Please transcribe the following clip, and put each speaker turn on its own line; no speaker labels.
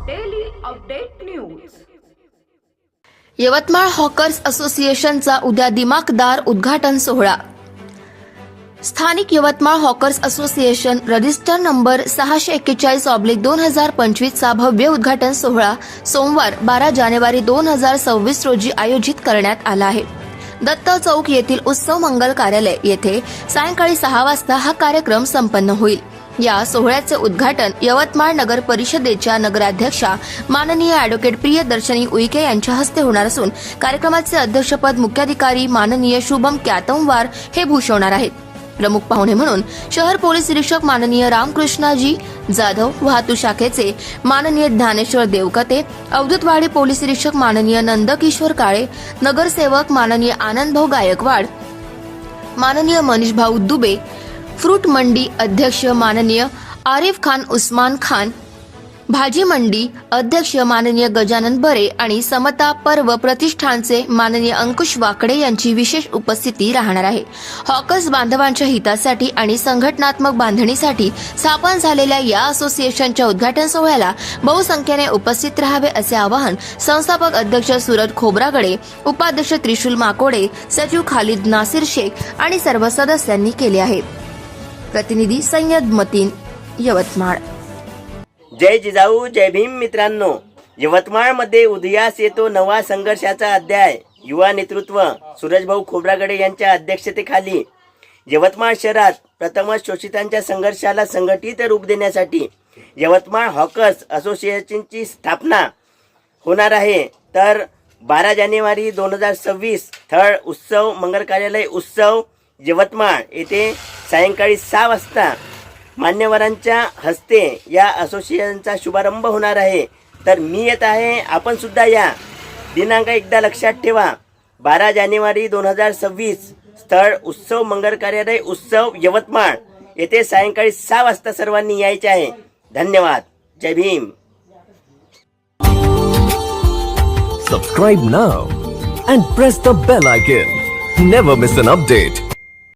Update news
Yavatmal hawkers असोसिएशनचा उद्या दिमाखदार उद्घाटन सोहळा. स्थानिक Yavatmal hawkers association register number सहाशे एक्केचाळीस ऑब्लिक दोन हजार पंचवीसचा भव्य उद्घाटन सोहळा सोमवार बारा जानेवारी दोन हजार सव्वीस रोजी आयोजित करण्यात आला आहे. दत्त चौक येथील उत्सव मंगल कार्यालय येथे सायंकाळी सहा वाजता हा कार्यक्रम संपन्न होईल. या सोहळ्याचे उद्घाटन यवतमाळ नगर परिषदेच्या नगराध्यक्षा माननीय अॅडव्होकेट प्रियदर्शनी उईके यांच्या हस्ते होणार असून कार्यक्रमाचे अध्यक्षपद मुख्याधिकारी माननीय शुभम क्यातमवार हे भूषवणार आहेत. प्रमुख पाहुणे म्हणून शहर पोलीस निरीक्षक माननीय रामकृष्णाजी जाधव वाहतूक शाखेचे माननीय ज्ञानेश्वर देवकते अवधूतवाडी पोलीस निरीक्षक माननीय नंदकिशोर काळे नगरसेवक माननीय आनंदभाऊ गायकवाड माननीय मनीष भाऊ दुबे फ्रूट मंडी अध्यक्ष माननीय आरिफ खान उस्मान खान भाजी मंडी अध्यक्ष माननीय गजानन बरे आणि समता पर्व प्रतिष्ठानचे माननीय अंकुश वाकडे यांची विशेष उपस्थिती राहणार आहे. हॉकर्स बांधवांच्या हितासाठी आणि संघटनात्मक बांधणीसाठी स्थापन झालेल्या या असोसिएशनच्या उद्घाटन सोहळ्याला बहुसंख्येने उपस्थित राहावे असे आवाहन संस्थापक अध्यक्ष सुरज खोब्रागडे उपाध्यक्ष त्रिशूल माकोडे सचिव खालिद नासिर शेख आणि सर्व सदस्यांनी केले आहे. प्रतिनिधी सय्यद मतीन यवतमाळ.
जय जिजाऊ जय भीम मित्रांनो. यवतमाळमध्ये उदयास येतो नवा संघर्षाचा अध्याय. युवा नेतृत्व सूरजभाऊ खोब्रागडे यांच्या अध्यक्षतेखाली. यवतमाळ शहरात प्रथमच शोषितांच्या संघर्षाला संघटित रूप देण्यासाठी यवतमाळ हॉकर्स असोसिएशनची स्थापना होणार आहे. तर बारा जानेवारी दोन हजार सव्वीस थळ उत्सव मंगल कार्यालय उत्सव यवतमाळ येथे सायंकाळी सहा वाजता मान्यवरांच्या हस्ते या असोसिएशनचा शुभारंभ होणार आहे. तर मी येत आहे. आपण सुद्धा या. दिनांक एकदा लक्षात ठेवा. बारा जानेवारी दोन हजार सव्वीस स्थळ उत्सव मंगल कार्यालय उत्सव यवतमाळ. येथे सायंकाळी सहा वाजता सर्वांनी यायचे आहे. धन्यवाद. जय Bhim.
Subscribe now and press the bell icon never miss an update